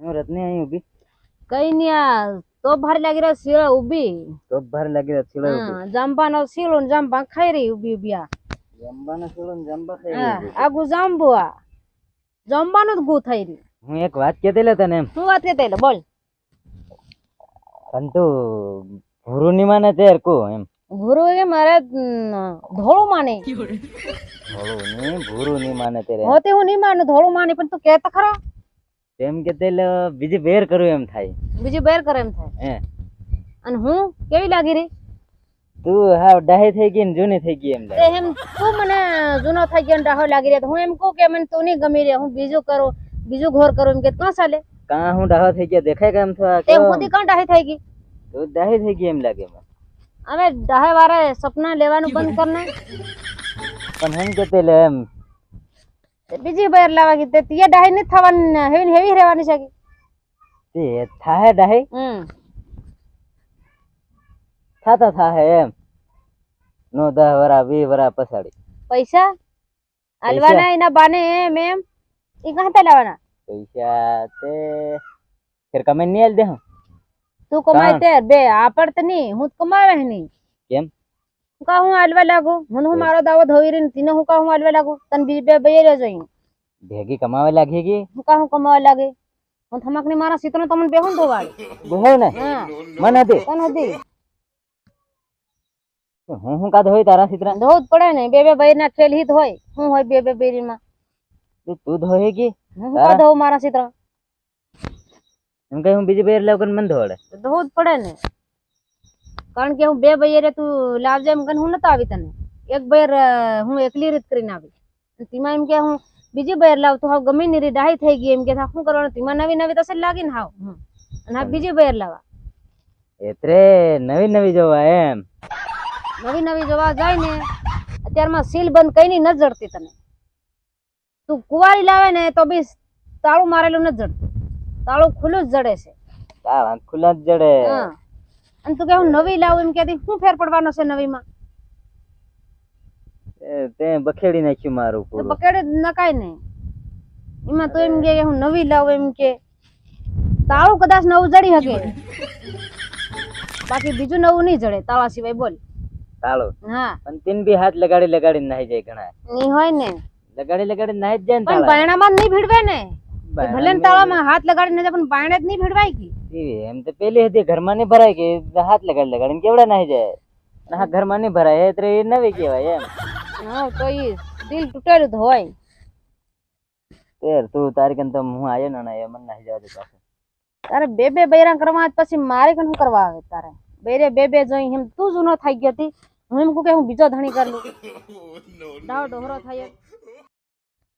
હું રત્ની અહીં ઊભી. કઈ નઈ આ તો ભાર લાગી રહ્યો શીળો ઊભી. તો ભાર લાગી રહ્યો શીળો ઊભી. જાંબાનો શીળો ને જાંબા ખાઈ રહી ઊભી ઊભી આ. જમવાના છીલો ને જાંબા ખાઈ હા, ગયું આગુ જાંબુ આ. જમવાનું જ ગુ થઈ રહી હું એક વાત કહેતી લે તને શું વાત કહેતા એટલે બોલ. પણ તું ભૂરું ની માને તે હરકો એમ. ભૂરું કે મારે ધોળું માને. ભોળું ની ભૂરું ની માને તેરે. હોતે હું ની માને ધોળું માને પણ તું કહેતો ખરો. તેમ કે તે લે બીજી બેર કરું એમ થાય. બીજું બેર કરે એમ થાય? હે. અને હું કેવી લાગી રહી? તું હા ડાહે થઈ ગઈ ને જૂની થઈ ગઈ એમ લાગે. એમ તું મને જૂનો થઈ ગયો ને ડાહો લાગી રહ્યો તો હું એમ કહું કે મને તું નહીં ગમી રહ્યો હું બીજું કરું બીજું ઘોર કરું એમ કે ક્યાં ચાલે. કાં હું ડાહો થઈ ગયો? દેખાય કેમ થવા? તે મોદી કાં ડાહે થઈ ગઈ? તું ડાહે થઈ ગઈ એમ લાગે મને. અમે ડાહે વાળા સપના લેવાનું બંધ કરને પણ એમ કે તે લે એમ તે બીજી બેર લાવવા ગઈ તે તીએ ડાહી નથી થવાની હેવી હેવી રહેવાની છે કે? તે થાહે ડાહી? હમ. થાતા થાહે એમ. નો દહ વરા વી વરા પછાડી. પૈસા? હાલવાના એના બાને એમ એમ. એ કાંતે લાવવાના? પૈસા તે ફેર કમે નહીં આલ દે હું. તું કમાય તે બે આપડ તો નહીં હું તો કમાવે નહીં કેમ હું કા હું હાલવા લાગુ મને હું મારો દાવો ધોઈ રહી તીને હું કા હું હાલવા લાગુ તને બીજી બે બે રહ્યો જોઈ ભેગી કમાવા લાગી ગઈ હું કા હું કમાવા લાગે હું થમકની મારા સીતનો તમને બેહું ધોવાડ બહુ ને હા મન હતી કોણ હતી હું હું કાદ હોય તારા સિત્રા ધોવું જ પડે ને બે બે બૈર ના ખેલ હિત હોય હું હોય બે બે બૈરી માં તું તું ધોઈ ગઈ હું કા ધોવું કારણ કે હું બે ભાઈ તું લાવજે એમ કરીને હું નતો આવી તને. એક ભાઈ હું એકલી રીત કરીને આવી. તેમાં એમ કે હું બીજી બૈર લાવ તો હાવ ગમે ની રીત ડાહી થઈ ગઈ એમ કે શું કરવાનું? તેમાં નવી નવી તસે લાગી ને હાવ. અને બીજી બૈર લાવા એત્રે નવી નવી જોવા એમ. નવી નવી જોવા જાય ને અત્યારમાં સીલ બંધ કઈ ની ન જડતી તને. તું કુવારી લાવે ને તો બી તાળું મારેલું ન જડતું. તાળું ખુલ્લું જ જડે છે. તારા ખુલ્લા જ જડે. હા. અને તું કે હું નવી લાવું એમ કહેતી શું ફેર પડવાનો છે નવીમાં? તે બખેડી નાખ્યું મારું પૂરું. બકેડે નકાય ને. એમાં તું એમ કે હું નવી લાવું એમ કે. તાળું કદાચ નવું જડી શકે બાકી બીજું નવું નહીં જડે તાળા સિવાય બોલ. તાળું? હા. પણ તીન બી હાથ લગાડી લગાડી નાહી જાય ઘણા. ની હોય ને. લગાડી લગાડી નાહી જાય ને પણ બાયણામાં નહીં ભીડવે ને. ભલે તાળામાં હાથ લગાડીને જાય પણ બાયણે જ નહીં ભીડવાય કે. એમ તો પેલી હતી ઘરમાં નહીં ભરાય કે હાથ લગાડ લગાડીને કેવડા નાહી જાય. અને હા ઘરમાં નહીં ભરાય એટલે એ નવી કહેવાય એમ. હા તો એ દિલ તૂટેલું જ હોય. તેર તું તારી કન તો હું આયો ને ના મને નાહી જવા દે પાછું. તારે બે બે બૈરા કરવા પછી મારે કન શું કરવા આવે તારે? બેરે બે બે જોઈ એમ તું જૂનો થઈ ગયો હતી હું એમ કહું કે હું બીજો ધણી કરી લઉં. ડાવ ડોહરો થાય.